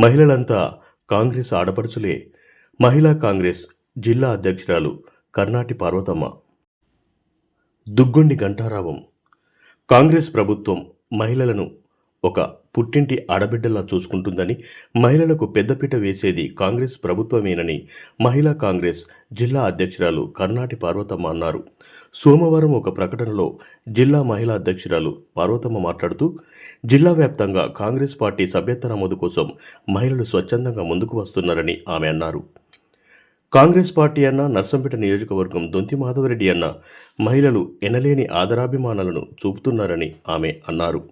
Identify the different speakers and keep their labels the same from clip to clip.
Speaker 1: మహిళలంతా కాంగ్రెస్ ఆడపడుచులే. మహిళా కాంగ్రెస్ జిల్లా అధ్యక్షురాలు కర్నాటి పార్వతమ్మ. దుగ్గొండి గంటారావం కాంగ్రెస్ ప్రభుత్వం మహిళలను ఒక పుట్టింటి ఆడబిడ్డలా చూసుకుంటుందని మహిళలకు పెద్దపీట వేసేది కాంగ్రెస్ ప్రభుత్వమేనని మహిళా కాంగ్రెస్ జిల్లా అధ్యక్షురాలు కర్ణాటి పార్వతమ్మ అన్నారు. సోమవారం ఒక ప్రకటనలో జిల్లా మహిళా అధ్యక్షురాలు పార్వతమ్మ మాట్లాడుతూ జిల్లా వ్యాప్తంగా కాంగ్రెస్ పార్టీ సభ్యత్వ నమోదు కోసం మహిళలు స్వచ్ఛందంగా ముందుకు వస్తున్నారని ఆమె అన్నారు. కాంగ్రెస్ పార్టీ అన్న నర్సంపేట నియోజకవర్గం దొంతి మాధవరెడ్డి అన్న మహిళలు ఎనలేని ఆదరాభిమానాలను చూపుతున్నారని ఆమె అన్నారు.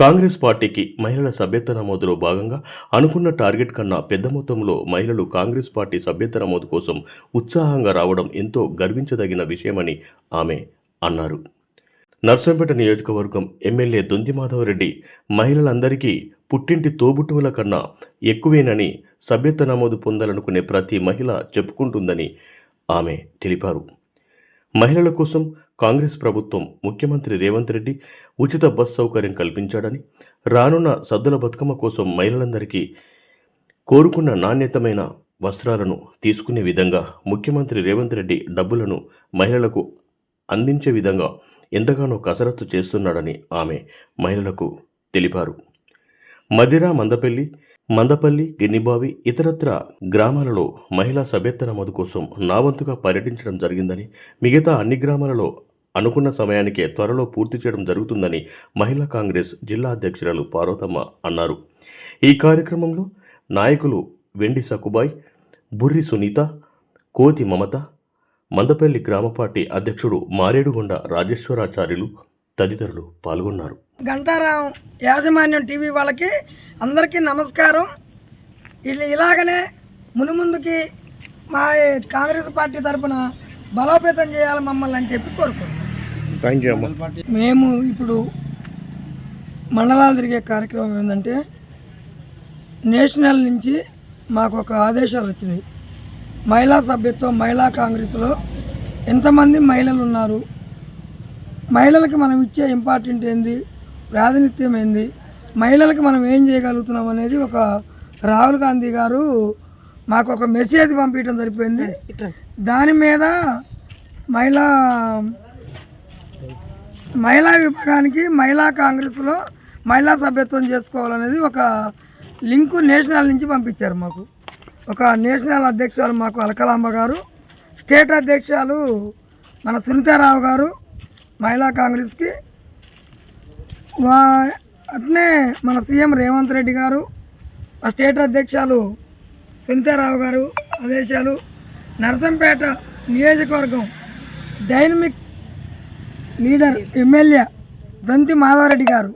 Speaker 1: కాంగ్రెస్ పార్టీకి మహిళల సభ్యత్వ నమోదులో భాగంగా అనుకున్న టార్గెట్ కన్నా పెద్ద మొత్తంలో మహిళలు కాంగ్రెస్ పార్టీ సభ్యత్వ నమోదు కోసం ఉత్సాహంగా రావడం ఎంతో గర్వించదగిన విషయమని ఆమె అన్నారు. నర్సంపేట నియోజకవర్గం ఎమ్మెల్యే దొంతి మాధవరెడ్డి మహిళలందరికీ పుట్టింటి తోబుట్టువుల కన్నా ఎక్కువేనని సభ్యత్వ నమోదు పొందాలనుకునే ప్రతి మహిళ చెప్పుకుంటుందని ఆమె తెలిపారు. మహిళల కోసం కాంగ్రెస్ ప్రభుత్వం ముఖ్యమంత్రి రేవంత్ రెడ్డి ఉచిత బస్ సౌకర్యం కల్పించాడని రానున్న సద్దుల బతుకమ్మ కోసం మహిళలందరికీ కోరుకున్న నాణ్యతమైన వస్త్రాలను తీసుకునే విధంగా ముఖ్యమంత్రి రేవంత్ రెడ్డి డబ్బులను మహిళలకు అందించే విధంగా ఎంతగానో కసరత్తు చేస్తున్నాడని ఆమె మహిళలకు తెలిపారు. మదిర మందపల్లి మందపల్లి గిన్నిబావి ఇతరత్ర గ్రామాలలో మహిళా సభ్యత్వ నమోదు కోసం నా వంతుగా పర్యటించడం జరిగిందని మిగతా అన్ని గ్రామాలలో అనుకున్న సమయానికే త్వరలో పూర్తి చేయడం జరుగుతుందని మహిళా కాంగ్రెస్ జిల్లా అధ్యక్షురాలు పార్వతమ్మ అన్నారు. ఈ కార్యక్రమంలో నాయకులు వెండి సకుబాయ్ బుర్రి సునీత కోతి మమత మందపల్లి గ్రామ పార్టీ అధ్యక్షుడు మారేడుగొండ రాజేశ్వరాచార్యులు తదితరులు పాల్గొన్నారు.
Speaker 2: గంటారాం యాజమాన్యం టీవీ వాళ్ళకి అందరికీ నమస్కారం. ఇలాగనే మునుముందుకి మా కాంగ్రెస్ పార్టీ తరఫున బలోపేతం చేయాలి మమ్మల్ని అని చెప్పి కోరుకుంటున్నాం.
Speaker 1: థ్యాంక్ యూ అమ్మ.
Speaker 2: మేము ఇప్పుడు మండలాలు తిరిగే కార్యక్రమం ఏంటంటే నేషనల్ నుంచి మాకు ఒక ఆదేశాలు వచ్చినాయి. మహిళా సభ్యత్వం మహిళా కాంగ్రెస్లో ఎంతమంది మహిళలు ఉన్నారు? మహిళలకు మనం ఇచ్చే ఇంపార్టెంట్ ఏంది? ప్రాతినిధ్యం ఏంది? మహిళలకు మనం ఏం చేయగలుగుతున్నాం అనేది ఒక రాహుల్ గాంధీ గారు మాకు ఒక మెసేజ్ పంపించడం సరిపోయింది దాని మీద మహిళా మహిళా విభాగానికి మహిళా కాంగ్రెస్లో మహిళా సభ్యత్వం చేసుకోవాలనేది ఒక లింకు నేషనల్ నుంచి పంపించారు మాకు. ఒక నేషనల్ అధ్యక్షులు మాకు అలకలాంబ గారు స్టేట్ అధ్యక్షులు మన సునీతారావు గారు మహిళా కాంగ్రెస్కి వా అట్నే మన సీఎం రేవంత్ రెడ్డి గారు ఆ స్టేట్ అధ్యక్షులు సునీతారావు గారు ఆదేశాలు నరసంపేట నియోజకవర్గం dynamic leader MLA Danthi Madhavareddy గారు.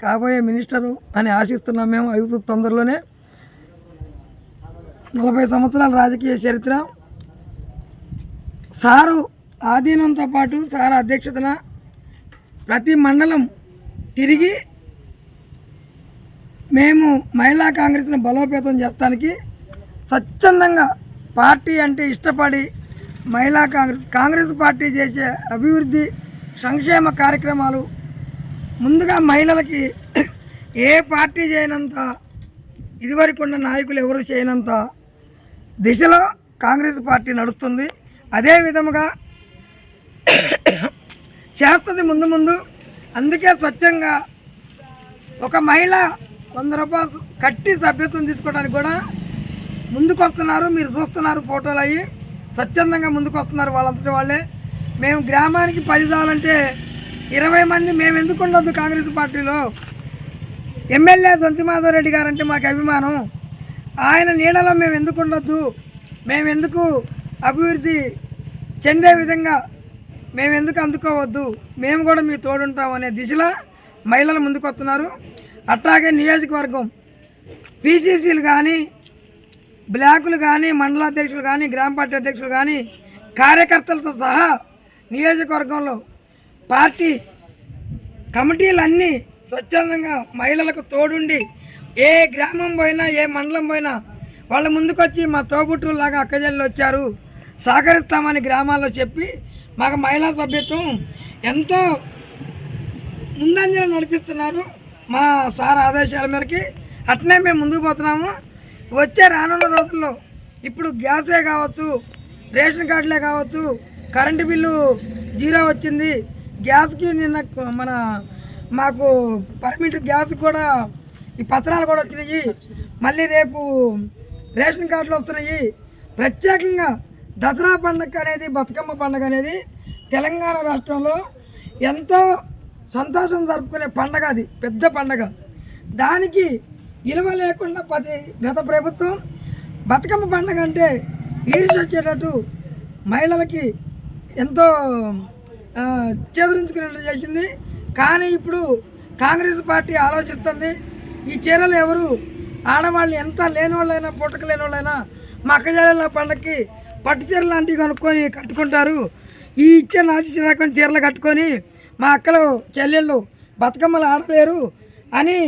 Speaker 2: కాబోయే మినిస్టరు అని ఆశిస్తున్నాం మేము ఐదు తొందరలోనే. నలభై సంవత్సరాల రాజకీయ చరిత్ర. సారు ఆధీనంతో పాటు సార్ అధ్యక్షతన ప్రతి మండలం తిరిగి మేము మహిళా కాంగ్రెస్ను బలోపేతం చేస్తానికి స్వచ్ఛందంగా పార్టీ అంటే ఇష్టపడి మహిళా కాంగ్రెస్ కాంగ్రెస్ పార్టీ చేసే అభివృద్ధి సంక్షేమ కార్యక్రమాలు. ముందుగా మహిళలకి ఏ పార్టీ చేయనంత ఇదివరకు ఉన్న నాయకులు ఎవరు చేయనంత దిశలో కాంగ్రెస్ పార్టీ నడుస్తుంది. అదే విధముగా చేస్తుంది ముందు ముందు. అందుకే స్వచ్ఛంగా ఒక మహిళ వంద రూపాయలు కట్టి సభ్యత్వం తీసుకోవడానికి కూడా ముందుకు వస్తున్నారు మీరు చూస్తున్నారు ఫోటోలు అయ్యి. స్వచ్ఛందంగా ముందుకు వస్తున్నారు వాళ్ళంతటి వాళ్ళే. మేము గ్రామానికి పది చాలంటే ఇరవై మంది మేము ఎందుకు ఉండొద్దు కాంగ్రెస్ పార్టీలో? ఎమ్మెల్యే దొంతి మాధవరెడ్డి గారు అంటే మాకు అభిమానం. ఆయన నీడలో మేము ఎందుకు ఉండొద్దు? మేము ఎందుకు అభివృద్ధి చెందే విధంగా మేము ఎందుకు అందుకోవద్దు? మేము కూడా మీ తోడుంటాం అనే దిశలో మహిళలు ముందుకొస్తున్నారు. అట్లాగే నియోజకవర్గం పీసీసీలు కానీ బ్లాకులు కానీ మండలాధ్యక్షులు కానీ గ్రామ పార్టీ అధ్యక్షులు కానీ కార్యకర్తలతో సహా నియోజకవర్గంలో పార్టీ కమిటీలన్నీ స్వచ్ఛందంగా మహిళలకు తోడుండి ఏ గ్రామం పోయినా ఏ మండలం పోయినా వాళ్ళ ముందుకొచ్చి మా తోబుట్టులాగా అక్కజల్లు వచ్చారు. సహకరిస్తామని గ్రామాల్లో చెప్పి మాకు మహిళా సభ్యత్వం ఎంతో ముందంజలు నడిపిస్తున్నారు. మా సార్ ఆదేశాల మేరకి అట్నే మేము ముందుకు పోతున్నాము. వచ్చే రానున్న రోజుల్లో ఇప్పుడు గ్యాసే కావచ్చు రేషన్ కార్డులే కావచ్చు కరెంటు బిల్లు జీరో వచ్చింది. గ్యాస్కి నిన్న మన మాకు పర్మిట్ గ్యాస్ కూడా ఈ పత్రాలు కూడా వచ్చినాయి. మళ్ళీ రేపు రేషన్ కార్డులు వస్తున్నాయి. ప్రత్యేకంగా దసరా పండుగ అనేది బతుకమ్మ పండుగ అనేది తెలంగాణ రాష్ట్రంలో ఎంతో సంతోషం జరుపుకునే పండగ అది పెద్ద పండగ. దానికి విలువ లేకుండా పది గత ప్రభుత్వం బతుకమ్మ పండగ అంటే ఈరిసి వచ్చేటట్టు మహిళలకి ఎంతో ఆ, చేదరించుకునేట్టు చేసింది. కానీ ఇప్పుడు కాంగ్రెస్ పార్టీ ఆలోచిస్తుంది. ఈ చీరలు ఎవరు? ఆడవాళ్ళు ఎంత లేనివాళ్ళైనా పుట్టక లేనివాళ్ళైనా మా అక్కజాల పండగకి పట్టు చీర లాంటివి కొనుక్కొని కట్టుకుంటారు. ఈ ఇచ్చే నాసి రకం చీరలు కట్టుకొని మా అక్కలు చెల్లెళ్ళు బతుకమ్మలు ఆడలేరు అని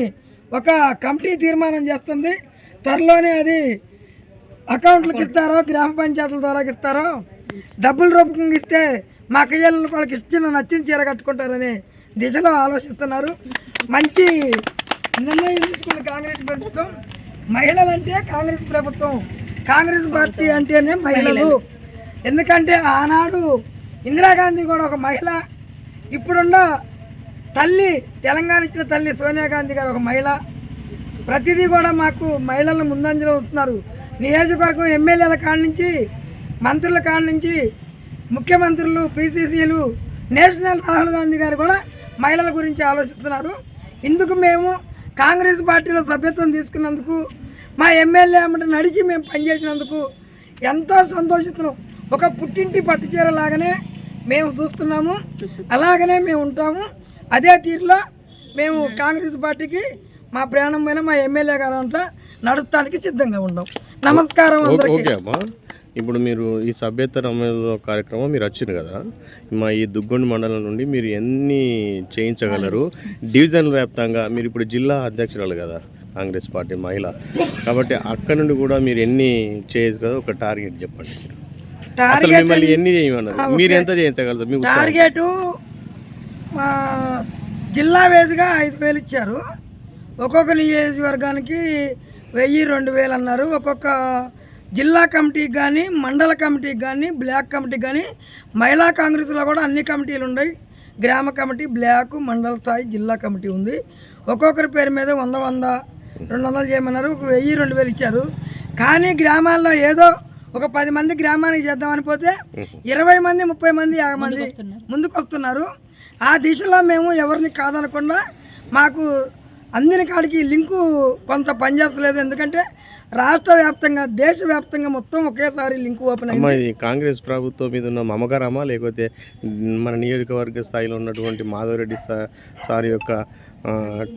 Speaker 2: ఒక కమిటీ తీర్మానం చేస్తుంది. త్వరలోనే అది అకౌంట్లకు ఇస్తారో గ్రామ పంచాయతీల ద్వారా ఇస్తారో డబ్బులు రూపకంగా ఇస్తే మా అక్కజల్లు వాళ్ళకి ఇచ్చిన నచ్చిన చీర కట్టుకుంటారని దిశలో ఆలోచిస్తున్నారు. మంచి నిర్ణయం తీసుకున్న కాంగ్రెస్ ప్రభుత్వం మహిళలంటే కాంగ్రెస్ ప్రభుత్వం కాంగ్రెస్ పార్టీ అంటేనే మహిళలు. ఎందుకంటే ఆనాడు ఇందిరాగాంధీ కూడా ఒక మహిళ ఇప్పుడున్న తల్లి తెలంగాణ ఇచ్చిన తల్లి సోనియా గాంధీ గారు ఒక మహిళ. ప్రతిదీ కూడా మాకు మహిళలను ముందంజలో వస్తున్నారు నియోజకవర్గం ఎమ్మెల్యేల కాడ నుంచి మంత్రుల కాడ నుంచి ముఖ్యమంత్రులు పీసీసీలు నేషనల్ రాహుల్ గాంధీ గారు కూడా మహిళల గురించి ఆలోచిస్తున్నారు. ఇందుకు మేము కాంగ్రెస్ పార్టీలో సభ్యత్వం తీసుకున్నందుకు మా ఎమ్మెల్యే అమ్మట నడిచి మేము పనిచేసినందుకు ఎంతో సంతోషిస్తున్నాం. ఒక పుట్టింటి పట్టుచీర లాగానే మేము చూస్తున్నాము. అలాగనే మేము ఉంటాము. అదే తీరులో మేము కాంగ్రెస్ పార్టీకి మా ప్రయాణం పైన మా ఎమ్మెల్యే గారు అంతా నడుస్తానికి సిద్ధంగా ఉన్నాం. నమస్కారం అందరికీ.
Speaker 1: ఇప్పుడు మీరు ఈ సభ్యత నమోదు కార్యక్రమం మీరు వచ్చింది కదా మా ఈ దుగ్గొండి మండలం నుండి మీరు ఎన్ని చేయించగలరు? డివిజన్ వ్యాప్తంగా మీరు ఇప్పుడు జిల్లా అధ్యక్షురాలు కదా కాంగ్రెస్ పార్టీ మహిళ. కాబట్టి అక్కడ నుండి కూడా మీరు ఎన్ని చేయొచ్చు కదా ఒక టార్గెట్ చెప్పండి. అసలు
Speaker 2: టార్గెట్
Speaker 1: మిమ్మల్ని ఎన్ని చేయమన్నారు? మీరు ఎంత చేయించగలుగుతారు మీకు
Speaker 2: టార్గెట్ మా జిల్లా వేసుగా ఐదు వేలు ఇచ్చారు. ఒక్కొక్క నియోజకవర్గానికి వెయ్యి రెండు వేలు అన్నారు. ఒక్కొక్క జిల్లా కమిటీకి కానీ మండల కమిటీకి కానీ బ్లాక్ కమిటీకి కానీ మహిళా కాంగ్రెస్లో కూడా అన్ని కమిటీలు ఉన్నాయి గ్రామ కమిటీ బ్లాక్ మండల స్థాయి జిల్లా కమిటీ ఉంది. ఒక్కొక్కరి పేరు మీద వంద వంద రెండు వందలు చేయమన్నారు. ఒక వెయ్యి రెండు వేలు ఇచ్చారు. కానీ గ్రామాల్లో ఏదో ఒక పది మంది గ్రామానికి చేద్దామని పోతే ఇరవై మంది ముప్పై మంది యాభై మంది ముందుకు వస్తున్నారు ఆ దిశలో మేము ఎవరిని కాదనకుండా మాకు అందిన కాడికి లింకు కొంత పనిచేస్తలేదు. ఎందుకంటే రాష్ట్ర వ్యాప్తంగా దేశవ్యాప్తంగా మొత్తం ఒకేసారి లింక్ ఓపెన్ అయింది.
Speaker 1: కాంగ్రెస్ ప్రభుత్వం మీద ఉన్న మమకారమా? లేకపోతే మన నియోజకవర్గ స్థాయిలో ఉన్నటువంటి మాధవరెడ్డి సార్ యొక్క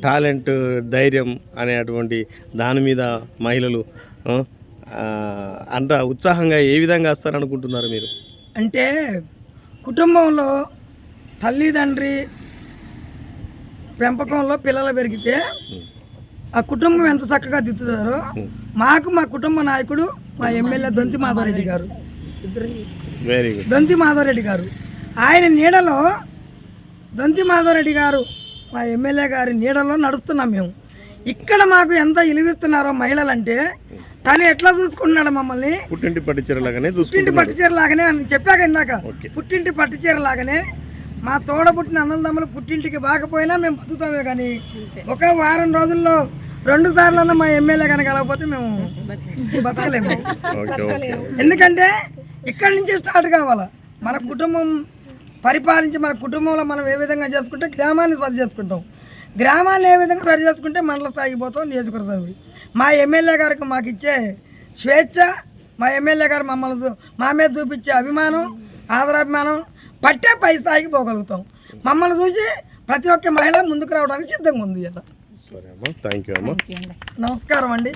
Speaker 1: టాలెంట్ ధైర్యం అనేటువంటి దాని మీద మహిళలు అంత ఉత్సాహంగా ఏ విధంగా వస్తారనుకుంటున్నారు మీరు?
Speaker 2: అంటే కుటుంబంలో తల్లిదండ్రి పెంపకంలో పిల్లలు పెరిగితే ఆ కుటుంబం ఎంత చక్కగా దిద్దుతారో మాకు మా కుటుంబ నాయకుడు మా ఎమ్మెల్యే దొంతి మాధవరెడ్డి గారు.
Speaker 1: వెరీ గుడ్
Speaker 2: దొంతి మాధవరెడ్డి గారు. ఆయన నీడలో దొంతి మాధవరెడ్డి గారు మా ఎమ్మెల్యే గారి నీడలో నడుస్తున్నాం మేము. ఇక్కడ మాకు ఎంత ఇలువిస్తున్నారో మహిళలంటే తను ఎట్లా చూసుకుంటున్నాడు మమ్మల్ని?
Speaker 1: పుట్టింటి పట్టించరలాగానే
Speaker 2: పుట్టింటి
Speaker 1: చూసుకుంటున్నారు
Speaker 2: పట్టుచీర లాగానే అని చెప్పాక ఇందాక. పుట్టింటి పట్టుచీర లాగానే మా తోడ పుట్టిన అన్నదమ్ములు పుట్టింటికి బాకపోయినా మేము బతుకుతామే కానీ ఒక వారం రోజుల్లో రెండు సార్లన్నా మా ఎమ్మెల్యే కనుక కలగకపోతే మేము బతకలేము. ఎందుకంటే ఇక్కడి నుంచి స్టార్ట్ కావాలా? మన కుటుంబం పరిపాలించి మన కుటుంబంలో మనం ఏ విధంగా చేసుకుంటే గ్రామాన్ని సరి చేసుకుంటాం. గ్రామాన్ని ఏ విధంగా సరి చేసుకుంటే మండల స్థాయికి పోతాం నియోజకవర్గ. మా ఎమ్మెల్యే గారికి మాకు ఇచ్చే స్వేచ్ఛ మా ఎమ్మెల్యే గారు మమ్మల్ని మా మీద చూపించే అభిమానం ఆదరాభిమానం పట్టే పై స్థాయికి పోగలుగుతాం. మమ్మల్ని చూసి ప్రతి ఒక్క మహిళ ముందుకు రావడానికి సిద్ధంగా ఉంది ఇలా
Speaker 1: సరే అమ్మా. థ్యాంక్ యూ అమ్మా.
Speaker 2: నమస్కారం అండి.